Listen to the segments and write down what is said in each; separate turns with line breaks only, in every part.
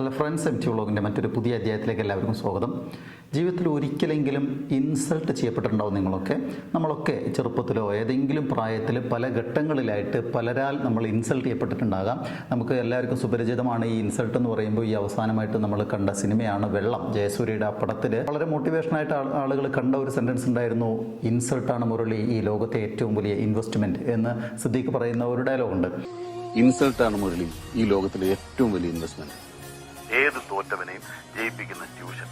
Hello friends M T വ്ളോഗിന്റെ മറ്റൊരു പുതിയ അധ്യായത്തിലേക്ക് എല്ലാവർക്കും സ്വാഗതം. ജീവിതത്തിൽ ഒരിക്കലെങ്കിലും ഇൻസൾട്ട് ചെയ്യപ്പെട്ടിട്ടുണ്ടാവും നിങ്ങളൊക്കെ. നമ്മളൊക്കെ ചെറുപ്പത്തിലോ ഏതെങ്കിലും പ്രായത്തിൽ പല ഘട്ടങ്ങളിലായിട്ട് പലരാൽ നമ്മൾ ഇൻസൾട്ട് ചെയ്യപ്പെട്ടിട്ടുണ്ടാകാം. നമുക്ക് എല്ലാവർക്കും സുപരിചിതമാണ് ഈ ഇൻസൾട്ട് എന്ന് പറയുമ്പോൾ ഈ അവസാനമായിട്ട് നമ്മൾ കണ്ട സിനിമയാണ് വെള്ളം. ജയസൂര്യയുടെ ആ പടത്തിൽ വളരെ മോട്ടിവേഷനായിട്ട് ആളുകൾ കണ്ട ഒരു സെന്റൻസ് ഉണ്ടായിരുന്നു ഇൻസൾട്ടാണ് മുരളി ഈ ലോകത്തെ ഏറ്റവും വലിയ ഇൻവെസ്റ്റ്മെന്റ് എന്ന് സിദ്ദീഖ് പറയുന്ന ഒരു ഡയലോഗുണ്ട്
ഇൻസൾട്ടാണ് മുരളി ഈ ലോകത്തിലെ ഏറ്റവും വലിയ ഇൻവെസ്റ്റ്മെന്റ് ഏത് തോറ്റവനെയും ജയിപ്പിക്കുന്ന ട്യൂഷൻ.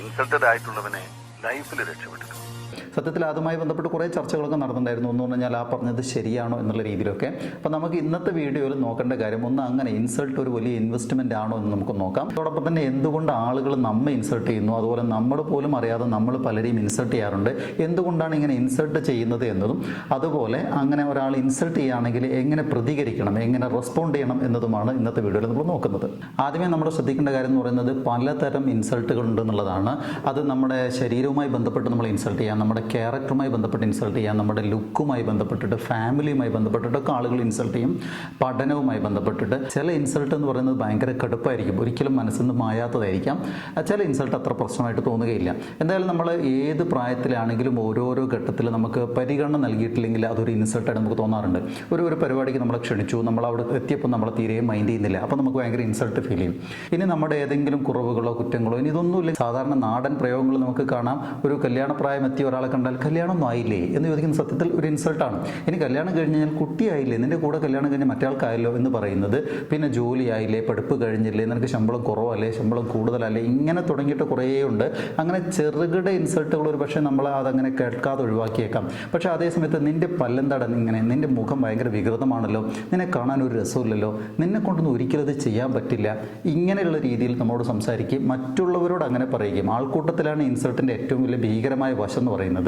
ഇൻസൾട്ടഡ് ആയിട്ടുള്ളവനെ ലൈഫിൽ രക്ഷപ്പെട്ടിട്ടുണ്ട്.
സത്യത്തിൽ അതുമായി ബന്ധപ്പെട്ട് കുറേ ചർച്ചകളൊക്കെ നടന്നിട്ടുണ്ടായിരുന്നു. എന്ന് പറഞ്ഞാൽ ആ പറഞ്ഞത് ശരിയാണോ എന്നുള്ള രീതിയിലൊക്കെ. അപ്പോൾ നമുക്ക് ഇന്നത്തെ വീഡിയോയിൽ നോക്കേണ്ട കാര്യം ഒന്ന് അങ്ങനെ ഇൻസൾട്ട് ഒരു വലിയ ഇൻവെസ്റ്റ്മെന്റ് ആണോ എന്ന് നമുക്ക് നോക്കാം. അതോടൊപ്പം തന്നെ എന്തുകൊണ്ട് ആളുകൾ നമ്മെ ഇൻസൾട്ട് ചെയ്യുന്നു? അതുപോലെ നമ്മൾ പോലും അറിയാതെ നമ്മൾ പലരെയും ഇൻസൾട്ട് ചെയ്യാറുണ്ട്. എന്തുകൊണ്ടാണ് ഇങ്ങനെ ഇൻസൾട്ട് ചെയ്യുന്നത് എന്നതും. അതുപോലെ അങ്ങനെ ഒരാൾ ഇൻസൾട്ട് ചെയ്യുകയാണെങ്കിൽ എങ്ങനെ പ്രതികരിക്കണം? എങ്ങനെ റെസ്പോണ്ട് ചെയ്യണം എന്നതുമാണ് ഇന്നത്തെ വീഡിയോയിൽ നമ്മൾ നോക്കുന്നത്. ആദ്യമേ നമ്മൾ ശ്രദ്ധിക്കേണ്ട കാര്യം എന്ന് പറയുന്നത് പലതരം ഇൻസൾട്ടുകൾ ഉണ്ടെന്നുള്ളതാണ്. അത് നമ്മുടെ ശരീരവുമായി ബന്ധപ്പെട്ട് നമ്മൾ ഇൻസൾട്ട് ചെയ്യാം. നമ്മുടെ ക്യാരക്ടറുമായി ബന്ധപ്പെട്ട് ഇൻസൾട്ട് ചെയ്യാം നമ്മുടെ ലുക്കുമായി ബന്ധപ്പെട്ടിട്ട് ഫാമിലിയുമായി ബന്ധപ്പെട്ടിട്ടൊക്കെ ആളുകൾ ഇൻസൾട്ട് ചെയ്യും പഠനവുമായി ബന്ധപ്പെട്ടിട്ട്. ചില ഇൻസൾട്ട് എന്ന് പറയുന്നത് ഭയങ്കര കടുപ്പായിരിക്കും. ഒരിക്കലും മനസ്സിൽ നിന്ന് മായാത്തതായിരിക്കാം. ചില ഇൻസൾട്ട് അത്ര പ്രശ്നമായിട്ട് തോന്നുകയില്ല. എന്തായാലും നമ്മൾ ഏത് പ്രായത്തിലാണെങ്കിലും ഓരോരോ ഘട്ടത്തിൽ നമുക്ക് പരിഗണന നൽകിയിട്ടില്ലെങ്കിൽ അതൊരു ഇൻസൾട്ടായിട്ട് നമുക്ക് തോന്നാറുണ്ട്. ഒരു ഒരു പരിപാടിക്ക് നമ്മളെ ക്ഷണിച്ചു നമ്മൾ അവിടെ എത്തിയപ്പോൾ നമ്മളെ തീരെ മൈൻഡ് ചെയ്യുന്നില്ല. അപ്പോൾ നമുക്ക് ഭയങ്കര ഇൻസൾട്ട് ഫീൽ ചെയ്യും. ഇനി നമ്മുടെ ഏതെങ്കിലും കുറവുകളോ കുറ്റങ്ങളോ ഇനി ഇതൊന്നുമില്ല. സാധാരണ നാടൻ പ്രയോഗങ്ങൾ നമുക്ക് കാണാം. ഒരു കല്യാണപ്രായം എത്തിയ ഒരാളെ കണ്ടാൽ കല്യാണമൊന്നും ആയില്ലേ എന്ന് ചോദിക്കുന്ന സത്യത്തിൽ ഒരു ഇൻസൾട്ടാണ് ഇനി കല്യാണം കഴിഞ്ഞ് കഴിഞ്ഞാൽ കുട്ടിയായില്ലേ? നിന്റെ കൂടെ കല്യാണം കഴിഞ്ഞ് മറ്റാൾക്കായല്ലോ എന്ന് പറയുന്നത്. പിന്നെ ജോലിയായില്ലേ? പഠിപ്പ് കഴിഞ്ഞില്ലേ? നിനക്ക് ശമ്പളം കുറവല്ലേ? ശമ്പളം കൂടുതലല്ലേ? ഇങ്ങനെ തുടങ്ങിയിട്ട് കുറേ ഉണ്ട് അങ്ങനെ ചെറുകിട ഇൻസൾട്ടുകൾ ഒരു പക്ഷേ നമ്മൾ അതങ്ങനെ കേൾക്കാതെ ഒഴിവാക്കിയേക്കാം. പക്ഷേ അതേസമയത്ത് നിന്റെ പല്ലെന്താടൻ ഇങ്ങനെ? നിന്റെ മുഖം ഭയങ്കര വികൃതമാണല്ലോ. നിന്നെ കാണാൻ ഒരു രസമില്ലല്ലോ. നിന്നെ കൊണ്ടൊന്നും ഒരിക്കലും അത് ചെയ്യാൻ പറ്റില്ല. ഇങ്ങനെയുള്ള രീതിയിൽ നമ്മോട് സംസാരിക്കുകയും മറ്റുള്ളവരോട് അങ്ങനെ പറയുകയും ആൾക്കൂട്ടത്തിലാണ് ഇൻസൾട്ടിന്റെ ഏറ്റവും വലിയ ഭീകരമായ വശം എന്ന് പറയുന്നത്.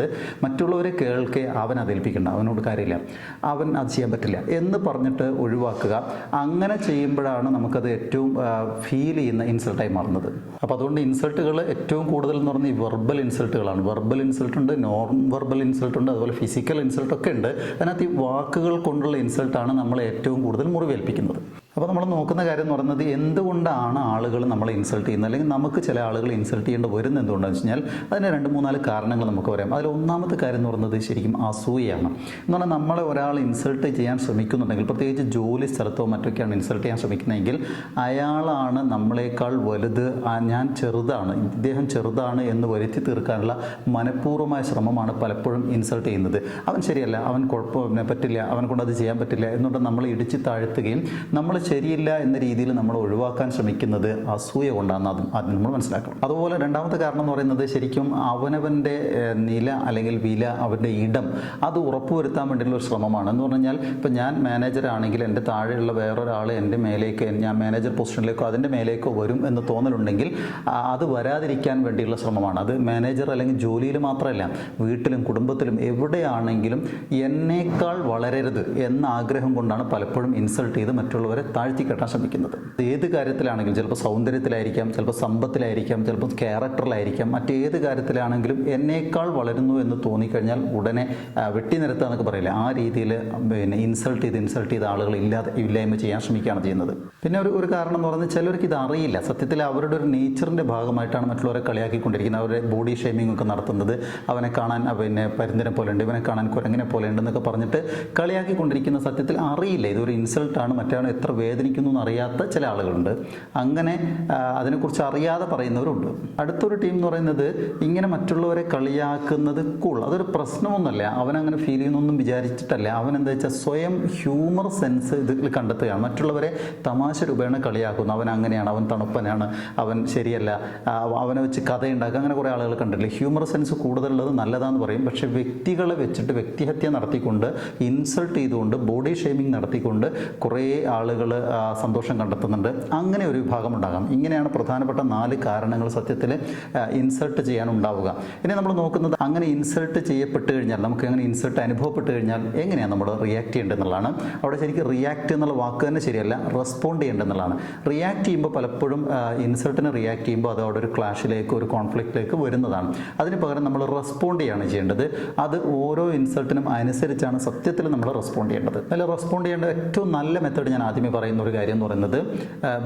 മറ്റുള്ളവരെ കേൾക്കെ അവൻ അതേൽപ്പിക്കണ്ട അവനോട് കാര്യമില്ല അവൻ അത് ചെയ്യാൻ പറ്റില്ല എന്ന് പറഞ്ഞിട്ട് ഒഴിവാക്കുക. അങ്ങനെ ചെയ്യുമ്പോഴാണ് നമുക്കത് ഏറ്റവും ഫീൽ ചെയ്യുന്ന ഇൻസൾട്ടായി മാറുന്നത്. അപ്പോൾ അതുകൊണ്ട് ഇൻസൾട്ടുകൾ ഏറ്റവും കൂടുതൽ എന്ന് പറഞ്ഞാൽ ഈ വെർബൽ ഇൻസൾട്ടുകളാണ് വെർബൽ ഇൻസൾട്ട് ഉണ്ട് നോൺ വെർബൽ ഇൻസൾട്ട് ഉണ്ട് അതുപോലെ ഫിസിക്കൽ ഇൻസൾട്ട് ഒക്കെ ഉണ്ട്. അതിനകത്ത് ഈ വാക്കുകൾ കൊണ്ടുള്ള ഇൻസൾട്ടാണ് നമ്മൾ ഏറ്റവും കൂടുതൽ മുറിവേൽപ്പിക്കുന്നത്. അപ്പോൾ നമ്മൾ നോക്കുന്ന കാര്യം എന്ന് പറയുന്നത് എന്തുകൊണ്ടാണ് ആളുകൾ നമ്മളെ ഇൻസൾട്ട് ചെയ്യുന്നത്? അല്ലെങ്കിൽ നമുക്ക് ചില ആളുകൾ ഇൻസൾട്ട് ചെയ്യേണ്ടി വരുന്നത് എന്തുകൊണ്ടാണെന്ന് വെച്ച് കഴിഞ്ഞാൽ അതിന് രണ്ട് മൂന്നാൽ കാരണങ്ങൾ നമുക്ക് പറയാം. അതിൽ ഒന്നാമത്തെ കാര്യം എന്ന് പറയുന്നത് ശരിക്കും അസൂയയാണ്. എന്ന് പറഞ്ഞാൽ നമ്മളെ ഒരാൾ ഇൻസൾട്ട് ചെയ്യാൻ ശ്രമിക്കുന്നുണ്ടെങ്കിൽ പ്രത്യേകിച്ച് ജോലി സ്ഥലത്തോ മറ്റൊക്കെയാണ് ഇൻസൾട്ട് ചെയ്യാൻ ശ്രമിക്കുന്നതെങ്കിൽ അയാളാണ് നമ്മളെക്കാൾ വലുത് ഞാൻ ചെറുതാണ് ഇദ്ദേഹം ചെറുതാണ് എന്ന് വരുത്തി തീർക്കാനുള്ള മനഃപൂർവമായ ശ്രമമാണ് പലപ്പോഴും ഇൻസൾട്ട് ചെയ്യുന്നത്. അവൻ ശരിയല്ല അവൻ കുഴപ്പം പറ്റില്ല അവനെ കൊണ്ട് അത് ചെയ്യാൻ പറ്റില്ല എന്നുകൊണ്ട് നമ്മൾ ഇടിച്ച് താഴ്ത്തുകയും നമ്മൾ ശരിയില്ല എന്ന രീതിയിൽ നമ്മൾ ഒഴിവാക്കാൻ ശ്രമിക്കുന്നത് അസൂയ കൊണ്ടാണ് അത് അത് നമ്മൾ മനസ്സിലാക്കണം. അതുപോലെ രണ്ടാമത്തെ കാരണം എന്ന് പറയുന്നത് ശരിക്കും അവനവന്റെ നില അല്ലെങ്കിൽ വില അവന്റെ ഇടം അത് ഉറപ്പുവരുത്താൻ വേണ്ടിയുള്ള ഒരു ശ്രമമാണ്. എന്ന് പറഞ്ഞാൽ ഇപ്പം ഞാൻ മാനേജർ ആണെങ്കിൽ എന്റെ താഴെയുള്ള വേറൊരാൾ എന്റെ മേലേക്ക് ഞാൻ മാനേജർ പൊസിഷനിലേക്കോ അതിന്റെ മേലേക്കോ വരും എന്ന് തോന്നലുണ്ടെങ്കിൽ അത് വരാതിരിക്കാൻ വേണ്ടിയുള്ള ശ്രമമാണ്. അത് മാനേജർ അല്ലെങ്കിൽ ജോലിയിൽ മാത്രമല്ല വീട്ടിലും കുടുംബത്തിലും എവിടെയാണെങ്കിലും എന്നേക്കാൾ വളരരുത് എന്ന ആഗ്രഹം കൊണ്ടാണ് പലപ്പോഴും ഇൻസൾട്ട് ചെയ്ത് മറ്റുള്ളവരെ താഴ്ത്തി കെട്ടാൻ ശ്രമിക്കുന്നത്. ഏത് കാര്യത്തിലാണെങ്കിലും ചിലപ്പോൾ സൗന്ദര്യത്തിലായിരിക്കാം ചിലപ്പോൾ സമ്പത്തിലായിരിക്കാം ചിലപ്പോൾ ക്യാരക്ടറിലായിരിക്കാം മറ്റേത് കാര്യത്തിലാണെങ്കിലും എന്നേക്കാൾ വളരുന്നു എന്ന് തോന്നിക്കഴിഞ്ഞാൽ ഉടനെ വെട്ടി നിരത്തുക എന്നൊക്കെ പറയില്ല ആ രീതിയിൽ പിന്നെ ഇൻസൾട്ട് ചെയ്ത് ഇൻസൾട്ട് ചെയ്ത ആളുകൾ ഇല്ലാതെ ഇല്ലായ്മ ചെയ്യാൻ ശ്രമിക്കുകയാണ് ചെയ്യുന്നത്. പിന്നെ ഒരു ഒരു കാരണം എന്ന് പറഞ്ഞാൽ ചിലർക്ക് ഇത് അറിയില്ല. സത്യത്തിൽ അവരുടെ ഒരു നേച്ചറിന്റെ ഭാഗമായിട്ടാണ് മറ്റുള്ളവരെ കളിയാക്കിക്കൊണ്ടിരിക്കുന്നത്. അവരുടെ ബോഡി ഷേമിംഗ് ഒക്കെ നടത്തുന്നത്. അവനെ കാണാൻ പിന്നെ പരുന്തിനെ പോലെ ഉണ്ട് ഇവനെ കാണാൻ കുരങ്ങിനെ പോലെ ഉണ്ട് എന്നൊക്കെ പറഞ്ഞിട്ട് കളിയാക്കിക്കൊണ്ടിരിക്കുന്ന സത്യത്തിൽ അറിയില്ല. ഇതൊരു ഇൻസൾട്ടാണ് മറ്റാണ് എത്ര വേദനിക്കുന്നു എന്നറിയാത്ത ചില ആളുകളുണ്ട്. അങ്ങനെ അതിനെക്കുറിച്ച് അറിയാതെ പറയുന്നവരുണ്ട്. അടുത്തൊരു ടീം എന്ന് പറയുന്നത് ഇങ്ങനെ മറ്റുള്ളവരെ കളിയാക്കുന്നത് കൂൾ അതൊരു പ്രശ്നമൊന്നുമല്ല. അവനങ്ങനെ ഫീൽ ചെയ്യുന്നൊന്നും വിചാരിച്ചിട്ടല്ല. അവൻ എന്താ വെച്ചാൽ സ്വയം ഹ്യൂമർ സെൻസ് ഇതിൽ കണ്ടെത്തുകയാണ്. മറ്റുള്ളവരെ തമാശ രൂപേണ കളിയാക്കുന്നു. അവൻ അങ്ങനെയാണ് അവൻ തണുപ്പനാണ് അവൻ ശരിയല്ല അവനെ വെച്ച് കഥയുണ്ടാക്കുക. അങ്ങനെ കുറേ ആളുകൾ കണ്ടിട്ടില്ലേ? ഹ്യൂമർ സെൻസ് കൂടുതലുള്ളത് നല്ലതാന്ന് പറയും. പക്ഷേ വ്യക്തികളെ വെച്ചിട്ട് വ്യക്തിഹത്യ നടത്തിക്കൊണ്ട് ഇൻസൾട്ട് ചെയ്തുകൊണ്ട് ബോഡി ഷേമിംഗ് നടത്തിക്കൊണ്ട് കുറേ ആളുകൾ സന്തോഷം കണ്ടെത്തുന്നുണ്ട്. അങ്ങനെ ഒരു വിഭാഗം ഉണ്ടാകാം ഇങ്ങനെയാണ് പ്രധാനപ്പെട്ട നാല് കാരണങ്ങൾ സത്യത്തിൽ ഇൻസൾട്ട് ചെയ്യാൻ ഉണ്ടാവുക ഇനി നമ്മൾ നോക്കുന്നത് അങ്ങനെ ഇൻസൾട്ട് ചെയ്യപ്പെട്ട് കഴിഞ്ഞാൽ നമുക്ക് അങ്ങനെ ഇൻസൾട്ട് അനുഭവപ്പെട്ട് കഴിഞ്ഞാൽ എങ്ങനെയാണ് നമ്മൾ റിയാക്ട് ചെയ്യേണ്ടതെന്നുള്ളതാണ്. അവിടെ ശരിക്കും റിയാക്ട് എന്നുള്ള വാക്ക് തന്നെ ശരിയല്ല റെസ്പോണ്ട് ചെയ്യേണ്ടതെന്നുള്ളതാണ്. റിയാക്ട് ചെയ്യുമ്പോൾ പലപ്പോഴും ഇൻസൾട്ടിന് റിയാക്ട് ചെയ്യുമ്പോൾ അത് അവിടെ ഒരു ക്ലാഷിലേക്ക് ഒരു കോൺഫ്ലിക്റ്റിലേക്ക് വരുന്നതാണ്. അതിന് പകരം നമ്മൾ റെസ്പോണ്ട് ചെയ്യാണ് ചെയ്യേണ്ടത്. അത് ഓരോ ഇൻസൾട്ടിനും അനുസരിച്ചാണ് സത്യത്തിൽ നമ്മൾ റെസ്പോണ്ട് ചെയ്യേണ്ടത്. അതിൽ റെസ്പോണ്ട് ചെയ്യേണ്ട ഏറ്റവും നല്ല മെത്തേഡ് ഞാൻ ആദ്യമേ പറഞ്ഞു പറയുന്ന ഒരു കാര്യം എന്ന് പറയുന്നത്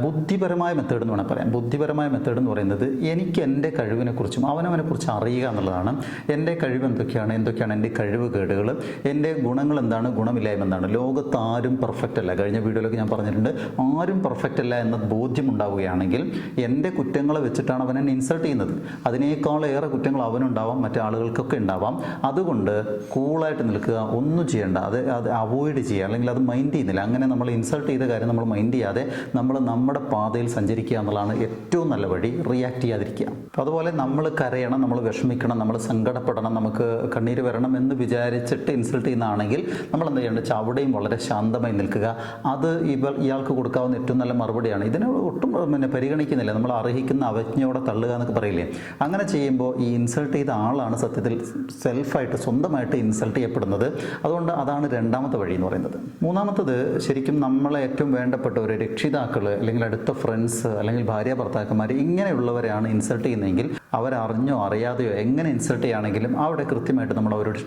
ബുദ്ധിപരമായ മെത്തേഡ് എന്ന് വേണമെങ്കിൽ പറയാം. ബുദ്ധിപരമായ മെത്തേഡ് എന്ന് പറയുന്നത് എനിക്ക് എന്റെ കഴിവിനെ കുറിച്ചും അവനവനെ കുറിച്ച് അറിയുക എന്നുള്ളതാണ്. എന്റെ കഴിവ് എന്തൊക്കെയാണ്? എന്തൊക്കെയാണ് എന്റെ കഴിവ് കേടുകൾ? എന്റെ ഗുണങ്ങൾ എന്താണ്? ഗുണമില്ലായ്മ എന്താണ്? ലോകത്ത് ആരും പെർഫെക്റ്റ് അല്ല. കഴിഞ്ഞ വീഡിയോയിലൊക്കെ ഞാൻ പറഞ്ഞിട്ടുണ്ട് ആരും പെർഫെക്റ്റ് അല്ല എന്ന ബോധ്യം ഉണ്ടാവുകയാണെങ്കിൽ എന്റെ കുറ്റങ്ങളെ വെച്ചിട്ടാണ് അവൻ എന്നെ ഇൻസൾട്ട് ചെയ്യുന്നത്. അതിനേക്കാളേറെ കുറ്റങ്ങൾ അവനുണ്ടാവാം മറ്റാളുകൾക്കൊക്കെ ഉണ്ടാവാം. അതുകൊണ്ട് കൂളായിട്ട് നിൽക്കുക ഒന്നും ചെയ്യേണ്ട. അത് അത് അവോയ്ഡ് ചെയ്യുക. അല്ലെങ്കിൽ അത് മൈൻഡ് ചെയ്യുന്നില്ല. അങ്ങനെ നമ്മൾ ഇൻസൾട്ട് ചെയ്ത കാര്യം നമ്മൾ മൈൻഡ് ചെയ്യാതെ നമ്മൾ നമ്മുടെ പാതയിൽ സഞ്ചരിക്കുക എന്നുള്ളതാണ് ഏറ്റവും നല്ല വഴി റിയാക്ട് ചെയ്യാതിരിക്കുക. അതുപോലെ നമ്മൾ കരയണം നമ്മൾ വിഷമിക്കണം നമ്മൾ സങ്കടപ്പെടണം നമുക്ക് കണ്ണീര് വരണം എന്ന് വിചാരിച്ചിട്ട് ഇൻസൾട്ട് ചെയ്യുന്നതാണെങ്കിൽ നമ്മൾ എന്താ ചെയ്യേണ്ടത്? അവിടെയും വളരെ ശാന്തമായി നിൽക്കുക. അത് ഇവ ഇയാൾക്ക് കൊടുക്കാവുന്ന ഏറ്റവും നല്ല മറുപടിയാണ്. ഇതിനെ ഒട്ടും പിന്നെ പരിഗണിക്കുന്നില്ല. നമ്മൾ അർഹിക്കുന്ന അവജ്ഞയോടെ തള്ളുക എന്നൊക്കെ പറയില്ലേ? അങ്ങനെ ചെയ്യുമ്പോൾ ഈ ഇൻസൾട്ട് ചെയ്ത ആളാണ് സത്യത്തിൽ സെൽഫായിട്ട് സ്വന്തമായിട്ട് ഇൻസൾട്ട് ചെയ്യപ്പെടുന്നത്. അതുകൊണ്ട് അതാണ് രണ്ടാമത്തെ വഴി എന്ന് പറയുന്നത്. മൂന്നാമത്തത് ശരിക്കും നമ്മളെ ഏറ്റവും വേണ്ടപ്പെട്ട ഒരു രക്ഷിതാക്കൾ അല്ലെങ്കിൽ അടുത്ത ഫ്രണ്ട്സ് അല്ലെങ്കിൽ ഭാര്യ ഭർത്താക്കന്മാർ ഇങ്ങനെയുള്ളവരെയാണ് ഇൻസൾട്ട് ചെയ്യുന്നതെങ്കിൽ അവരറിഞ്ഞോ അറിയാതെയോ എങ്ങനെ ഇൻസൾട്ട് ചെയ്യുകയാണെങ്കിലും അവിടെ കൃത്യമായിട്ട് നമ്മൾ അവരോട്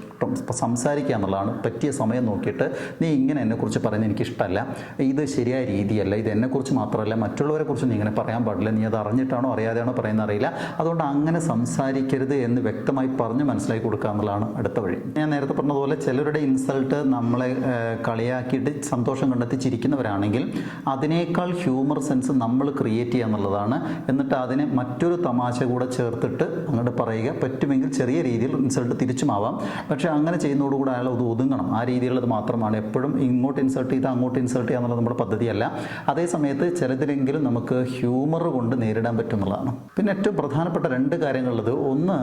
സംസാരിക്കുക എന്നുള്ളതാണ്. പറ്റിയ സമയം നോക്കിയിട്ട് നീ ഇങ്ങനെ എന്നെക്കുറിച്ച് പറയുന്നത് എനിക്കിഷ്ടമല്ല ഇത് ശരിയായ രീതിയല്ല. ഇത് എന്നെക്കുറിച്ച് മാത്രമല്ല. മറ്റുള്ളവരെ കുറിച്ച് നീ ഇങ്ങനെ പറയാൻ പാടില്ല. നീ അത് അറിഞ്ഞിട്ടാണോ അറിയാതെയാണോ പറയുന്നത് അറിയില്ല. അതുകൊണ്ട് അങ്ങനെ സംസാരിക്കരുത് എന്ന് വ്യക്തമായി പറഞ്ഞ് മനസ്സിലാക്കി കൊടുക്കുക എന്നുള്ളതാണ് അടുത്ത വഴി. ഞാൻ നേരത്തെ പറഞ്ഞതുപോലെ ചിലരുടെ ഇൻസൾട്ട് നമ്മളെ കളിയാക്കിയിട്ട് സന്തോഷം കണ്ടെത്തി ചിരിക്കുന്നവരാണെങ്കിൽ അതിനേക്കാൾ ഹ്യൂമർ സെൻസ് നമ്മൾ ക്രിയേറ്റ് ചെയ്യുക എന്നുള്ളതാണ്. എന്നിട്ട് അതിനെ മറ്റൊരു തമാശ കൂടെ ചേർത്തിട്ട് അങ്ങോട്ട് പറയുക. പറ്റുമെങ്കിൽ ചെറിയ രീതിയിൽ ഇൻസൾട്ട് തിരിച്ചുമാവാം. പക്ഷേ അങ്ങനെ ചെയ്യുന്നതോടുകൂടി അയാൾ അത് ഒതുങ്ങണം. ആ രീതിയിലുള്ളത് മാത്രമാണ്. എപ്പോഴും ഇങ്ങോട്ട് ഇൻസേർട്ട് ചെയ്ത് അങ്ങോട്ട് ഇൻസേർട്ട് ചെയ്യുക എന്നുള്ളത് നമ്മുടെ പദ്ധതിയല്ല. അതേ സമയത്ത് ചിലതിലെങ്കിലും നമുക്ക് ഹ്യൂമർ കൊണ്ട് നേരിടാൻ പറ്റുന്നതാണ്. പിന്നെ ഏറ്റവും പ്രധാനപ്പെട്ട രണ്ട് കാര്യങ്ങളുള്ളത്. ഒന്ന്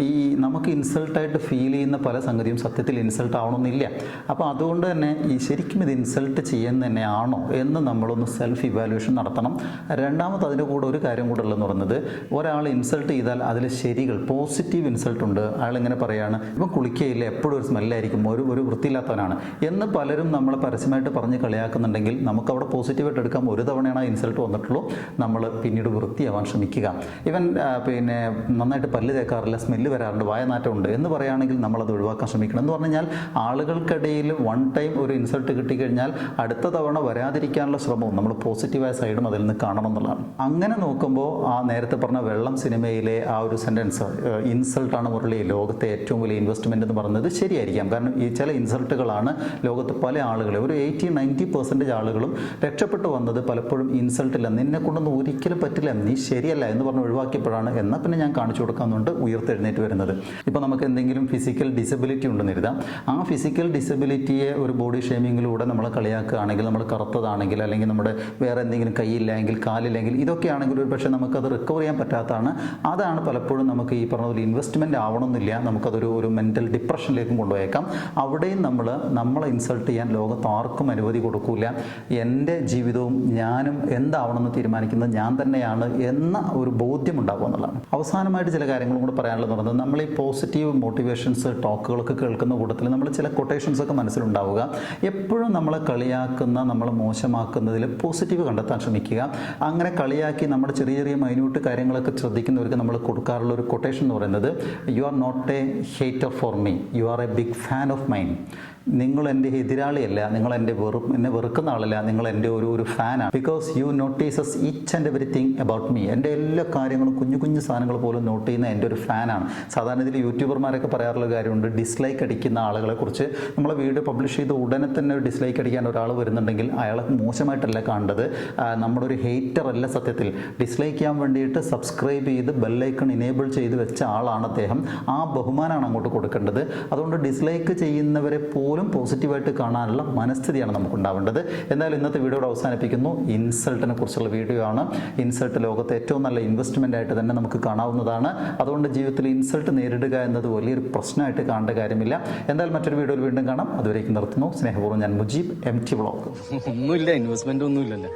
ഈ നമുക്ക് ഇൻസൾട്ടായിട്ട് ഫീൽ ചെയ്യുന്ന പല സംഗതിയും സത്യത്തിൽ ഇൻസൾട്ട് ആവണമെന്നില്ല. അപ്പോൾ അതുകൊണ്ട് തന്നെ ഈ ശരിക്കും ഇത് ഇൻസൾട്ട് ചെയ്യുന്ന തന്നെയാണോ എന്ന് നമ്മളൊന്ന് സെൽഫ് ഇവാലുവേഷൻ നടത്തണം. രണ്ടാമത് അതിന്റെ കൂടെ ഒരു കാര്യം കൂടെ ഉള്ളതെന്ന് പറയുന്നത്. ഒരാൾ ഇൻസൾട്ട് ചെയ്താൽ അതിൽ ശരികൾ പോസിറ്റീവ് ഇൻസൾട്ട് ഉണ്ട്. അയാൾ ഇങ്ങനെ പറയാണ് ഇപ്പം കുളിക്കുകയില്ല എപ്പോഴും ഒരു സ്മെല്ലായിരിക്കും ഒരു ഒരു വൃത്തിയില്ലാത്തവനാണ്. എന്ന് പലരും നമ്മളെ പരസ്യമായിട്ട് പറഞ്ഞ് കളിയാക്കുന്നുണ്ടെങ്കിൽ നമുക്ക് അവിടെ പോസിറ്റീവായിട്ട് എടുക്കാം. ഒരു തവണയാണ് ആ ഇൻസൾട്ട് വന്നിട്ടുള്ളൂ. നമ്മൾ പിന്നീട് വൃത്തിയാവാൻ ശ്രമിക്കുക. ഇവൻ പിന്നെ നന്നായിട്ട് പല്ല് തേക്കാറില്ല സ്മെല്ല് വരാറുണ്ട് വായനാറ്റമുണ്ട് എന്ന് പറയുകയാണെങ്കിൽ നമ്മളത് ഒഴിവാക്കാൻ ശ്രമിക്കണം. എന്ന് പറഞ്ഞു കഴിഞ്ഞാൽ ആളുകൾക്കിടയിൽ വൺ ടൈം ഒരു ഇൻസൾട്ട് കിട്ടിക്കഴിഞ്ഞാൽ അടുത്ത തവണ വരാതിരിക്കാനുള്ള ശ്രമവും നമ്മൾ പോസിറ്റീവായ സൈഡും അതിൽ നിന്ന് കാണണം എന്നുള്ളതാണ്. അങ്ങനെ നോക്കുമ്പോൾ ആ നേരത്തെ പറഞ്ഞ വെള്ളം സിനിമയിലെ ആ ഒരു സെന്റൻസ് ഇൻസൾട്ടാണ് മുരളി ലോകത്തെ ഏറ്റവും വലിയ ഇൻവെസ്റ്റ്മെന്റ് എന്ന് പറയുന്നത് ശരിയായിരിക്കാം. കാരണം ഈ ചില ഇൻസൾട്ടുകളാണ് ലോകത്ത് പല ആളുകളെ ഒരു എയ്റ്റി നയന്റി പെർസെന്റേജ് ആളുകളും രക്ഷപ്പെട്ടു വന്നത് പലപ്പോഴും ഇൻസൾട്ടില്ല നിന്നെ കൊണ്ടൊന്നും ഒരിക്കലും പറ്റില്ല നീ ശരിയല്ല എന്ന് പറഞ്ഞ് ഒഴിവാക്കിയപ്പോഴാണ്. എന്നാൽ പിന്നെ ഞാൻ കാണിച്ചു കൊടുക്കാമെന്നുണ്ട് ഉയർത്തെഴുന്നേറ്റ് വരുന്നത്. ഇപ്പോൾ നമുക്ക് എന്തെങ്കിലും ഫിസിക്കൽ ഡിസബിലിറ്റി ഉണ്ടെന്ന് എഴുതാം. ആ ഫിസിക്കൽ ഡിസബിലിറ്റിയെ ഒരു ബോഡി ഷേമിങ്ങിലൂടെ നമ്മൾ കളിയാക്കുകയാണെങ്കിൽ നമ്മൾ കറുത്തതാണെങ്കിൽ അല്ലെങ്കിൽ നമ്മുടെ വേറെ എന്തെങ്കിലും കൈയില്ലെങ്കിൽ കാലില്ലെങ്കിൽ ഇതൊക്കെയാണെങ്കിൽ ഒരു പക്ഷേ നമുക്കത് റിക്കവർ ചെയ്യാൻ പറ്റാത്തതാണ്. അതാണ് പലപ്പോഴും നമുക്ക് ഈ പറഞ്ഞ പോലെ ഇൻവെസ്റ്റ്മെന്റ് ആവണമെന്നില്ല. നമുക്കതൊരു ഒരു മെന്റൽ ഡിപ്രഷനിലേക്കും കൊണ്ടുപോയേക്കാം. അവിടെയും നമ്മൾ നമ്മളെ ഇൻസൾട്ട് ചെയ്യാൻ ലോകത്ത് ആർക്കും അനുമതി കൊടുക്കൂല. എന്റെ ജീവിതവും ഞാനും എന്താവണമെന്ന് തീരുമാനിക്കുന്നത് ഞാൻ തന്നെയാണ് എന്ന ഒരു ബോധ്യം ഉണ്ടാകുക എന്നുള്ളതാണ്. അവസാനമായിട്ട് ചില കാര്യങ്ങളും കൂടെ പറയാനുള്ളത് പറഞ്ഞത് നമ്മൾ ഈ പോസിറ്റീവ് മോട്ടിവേഷൻസ് ടോക്കുകളൊക്കെ കേൾക്കുന്ന കൂട്ടത്തിൽ നമ്മൾ ചില കൊട്ടേഷൻസ് ഒക്കെ മനസ്സിലുണ്ടാവുക. എപ്പോഴും നമ്മളെ കളിയാക്കുന്ന നമ്മളെ മോശമാക്കുന്നതിൽ പോസിറ്റീവ് കണ്ടെത്താൻ ശ്രമിക്കുക. അങ്ങനെ കളിയാക്കി നമ്മുടെ ചെറിയ ചെറിയ മൈന്യൂട്ട് കാര്യങ്ങളൊക്കെ ശ്രദ്ധിക്കുന്നവർക്ക് നമ്മൾ കൊടുക്കാറുള്ള ഒരു കൊട്ടേഷൻ എന്ന് പറയുന്നത് you are not a hater for me you are a big fan of mine നിങ്ങൾ എന്റെ എതിരാളിയല്ല നിങ്ങൾ എന്റെ വെറു എന്നെ വെറുക്കുന്ന ആളല്ല നിങ്ങൾ എന്റെ ഒരു ഒരു ഫാനാണ് because you notices each and everything about me എന്റെ എല്ലാ കാര്യങ്ങളും കുഞ്ഞു കുഞ്ഞു സാധനങ്ങൾ പോലും നോട്ട് ചെയ്യുന്ന എന്റെ ഒരു ഫാനാണ് സാധാരണ ഇതിൽ യൂട്യൂബർമാരൊക്കെ പറയാറുള്ള കാര്യമുണ്ട് ഡിസ്ലൈക്ക് അടിക്കുന്ന ആളുകളെ കുറിച്ച്. നമ്മളെ വീഡിയോ പബ്ലിഷ് ചെയ്ത ഉടനെ തന്നെ ഒരു ഡിസ്ലൈക്ക് അടിക്കാൻ ഒരാൾ വരുന്നുണ്ടെങ്കിൽ അയാളെ മോശമായിട്ടല്ല കണ്ടത് നമ്മുടെ ഒരു ഹേറ്റർ അല്ല സത്യത്തിൽ. ഡിസ്ലൈക്ക് ചെയ്യാൻ വേണ്ടിയിട്ട് സബ്സ്ക്രൈബ് ചെയ്ത് ബെല്ലൈക്കൺ ഇനേബിൾ ചെയ്ത് വെച്ച ആളാണ് അദ്ദേഹം. ആ ബഹുമാനമാണ് അങ്ങോട്ട് കൊടുക്കേണ്ടത്. അതുകൊണ്ട് ഡിസ്ലൈക്ക് ചെയ്യുന്നവരെ പോലും പോസിറ്റീവായിട്ട് കാണാനുള്ള മനസ്ഥിതിയാണ് നമുക്ക് ഉണ്ടാവേണ്ടത് എന്തായാലും ഇന്നത്തെ വീഡിയോയുടെ അവസാനിപ്പിക്കുന്നു. ഇൻസൾട്ടിനെ കുറിച്ചുള്ള വീഡിയോ ആണ്. ഇൻസൾട്ട് ലോകത്തെ ഏറ്റവും നല്ല ഇൻവെസ്റ്റ്മെന്റ് ആയിട്ട് തന്നെ നമുക്ക് കാണാവുന്നതാണ്. അതുകൊണ്ട് ജീവിതത്തിൽ ഇൻസൾട്ട് നേരിടുക എന്നത് വലിയൊരു പ്രശ്നമായിട്ട് കാണേണ്ട കാര്യമില്ല. എന്തായാലും മറ്റൊരു വീഡിയോയിൽ വീണ്ടും കാണാം. അതുവരേക്ക് നിർത്തുന്നു. സ്നേഹപൂർവം ഞാൻ മുജീബ് എം ടി ബ്ലോഗ്
ഒന്നുമില്ല ഇൻവെസ്റ്റ്മെന്റ് ഒന്നുമില്ലല്ലോ.